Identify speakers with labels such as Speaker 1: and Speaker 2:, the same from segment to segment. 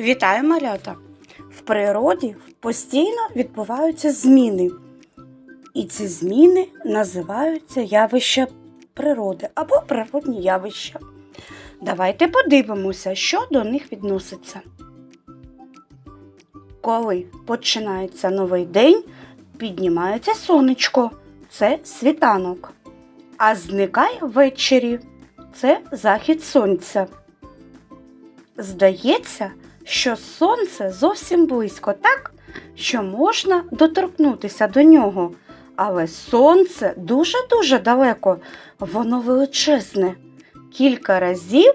Speaker 1: Вітаю, малята! В природі постійно відбуваються зміни. І ці зміни називаються явища природи або природні явища. Давайте подивимося, що до них відноситься. Коли починається новий день, піднімається сонечко це світанок. А зникає ввечері це захід сонця. Здається, що сонце зовсім близько, так, що можна доторкнутися до нього. Але сонце дуже-дуже далеко, воно величезне, кілька разів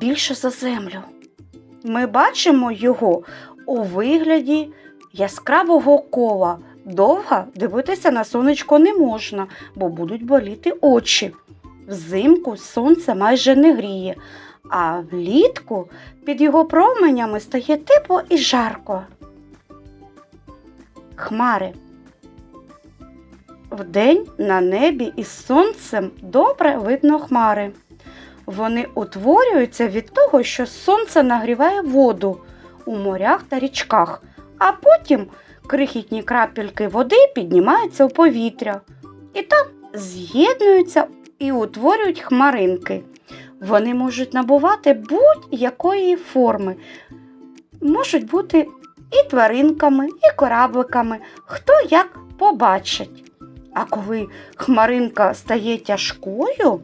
Speaker 1: більше за землю. Ми бачимо його у вигляді яскравого кола. Довго дивитися на сонечко не можна, бо будуть боліти очі. Взимку сонце майже не гріє, а влітку під його променями стає тепло і жарко. Хмари. Вдень на небі із сонцем добре видно хмари. Вони утворюються від того, що сонце нагріває воду у морях та річках, а потім крихітні крапельки води піднімаються у повітря і там з'єднуються і утворюють хмаринки. Вони можуть набувати будь-якої форми. Можуть бути і тваринками, і корабликами, хто як побачить. А коли хмаринка стає тяжкою,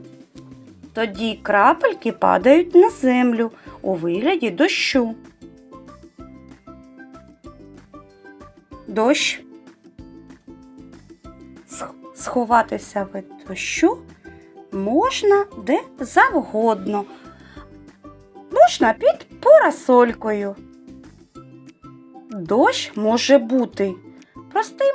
Speaker 1: тоді крапельки падають на землю у вигляді дощу. Дощ. Сховатися від дощу можна де завгодно. Можна під парасолькою. Дощ може бути простим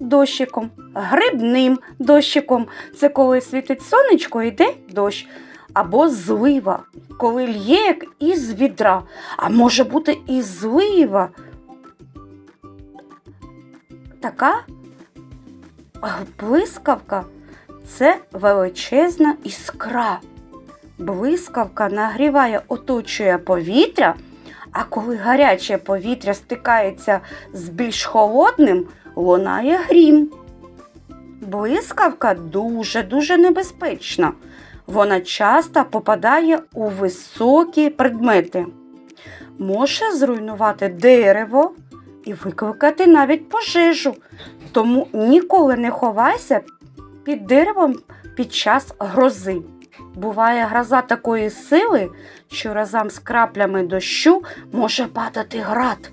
Speaker 1: дощиком, грибним дощиком. Це коли світить сонечко, йде дощ. Або злива, коли лє як із відра. А може бути і злива. Така блискавка це величезна іскра. Блискавка нагріває, оточує повітря, а коли гаряче повітря стикається з більш холодним, лунає грім. Блискавка дуже-дуже небезпечна. Вона часто попадає у високі предмети. Може зруйнувати дерево і викликати навіть пожежу. Тому ніколи не ховайся під деревом під час грози. Буває гроза такої сили, що разом з краплями дощу може падати град.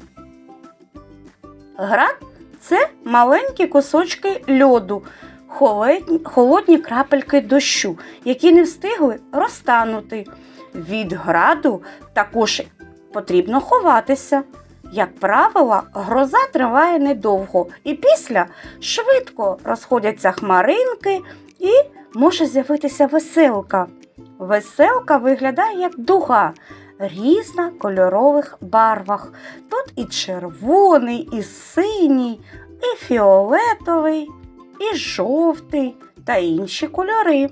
Speaker 1: Град це маленькі кусочки льоду, холодні, крапельки дощу, які не встигли розтанути. Від граду також потрібно ховатися. Як правило, гроза триває недовго, і після швидко розходяться хмаринки і може з'явитися веселка. Веселка виглядає як дуга різнокольорових барвах. Тут і червоний, і синій, і фіолетовий, і жовтий та інші кольори.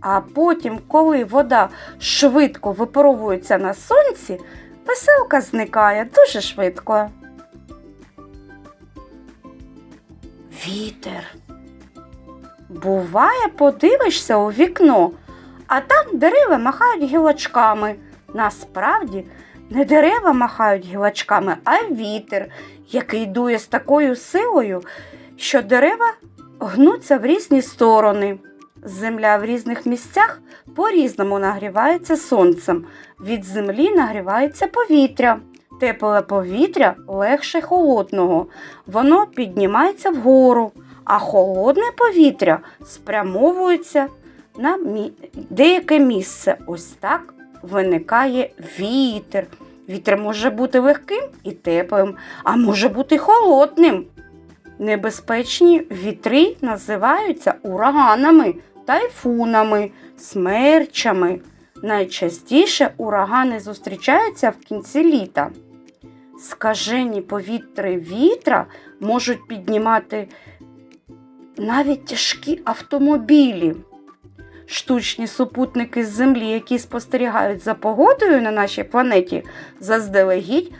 Speaker 1: А потім, коли вода швидко випаровується на сонці, веселка зникає дуже швидко. Вітер. Буває, подивишся у вікно, а там дерева махають гілочками. Насправді не дерева махають гілочками, а вітер, який дує з такою силою, що дерева гнуться в різні сторони. Земля в різних місцях по-різному нагрівається сонцем. Від землі нагрівається повітря. Тепле повітря легше холодного. Воно піднімається вгору, а холодне повітря спрямовується на деяке місце. Ось так виникає вітер. Вітер може бути легким і теплим, а може бути холодним. Небезпечні вітри називаються ураганами, тайфунами, смерчами. Найчастіше урагани зустрічаються в кінці літа. Скажені повітри вітра можуть піднімати навіть тяжкі автомобілі. Штучні супутники з Землі, які спостерігають за погодою на нашій планеті, заздалегідь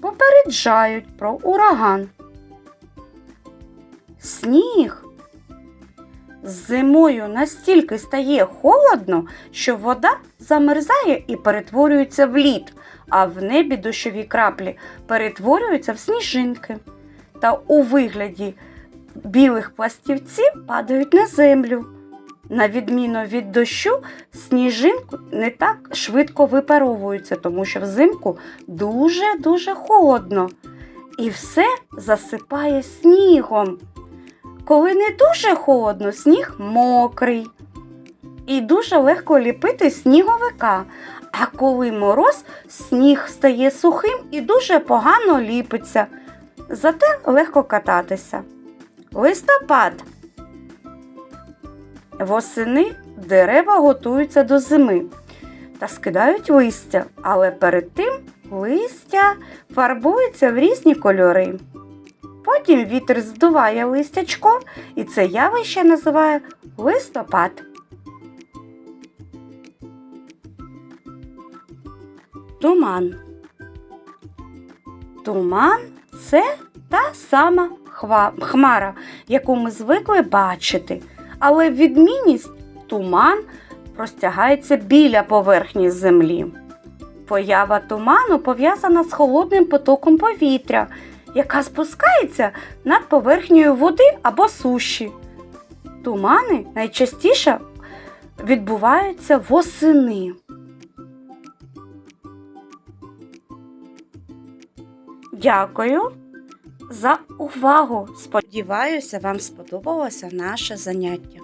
Speaker 1: попереджають про ураган. Сніг. Зимою настільки стає холодно, що вода замерзає і перетворюється в лід, а в небі дощові краплі перетворюються в сніжинки. Та у вигляді білих пластівців падають на землю. На відміну від дощу, сніжинки не так швидко випаровуються, тому що взимку дуже-дуже холодно. І все засипає снігом. Коли не дуже холодно, сніг мокрий. І дуже легко ліпити сніговика. А коли мороз, сніг стає сухим і дуже погано ліпиться. Зате легко кататися. Листопад. Восени дерева готуються до зими та скидають листя, але перед тим листя фарбується в різні кольори. Потім вітер здуває листячко, і це явище називає листопад. Туман. Туман це та сама хмара, яку ми звикли бачити. Але відмінність туман простягається біля поверхні землі. Поява туману пов'язана з холодним потоком повітря, яка спускається над поверхнею води або суші. Тумани найчастіше відбуваються восени. Дякую за увагу. Сподіваюся, вам сподобалося наше заняття.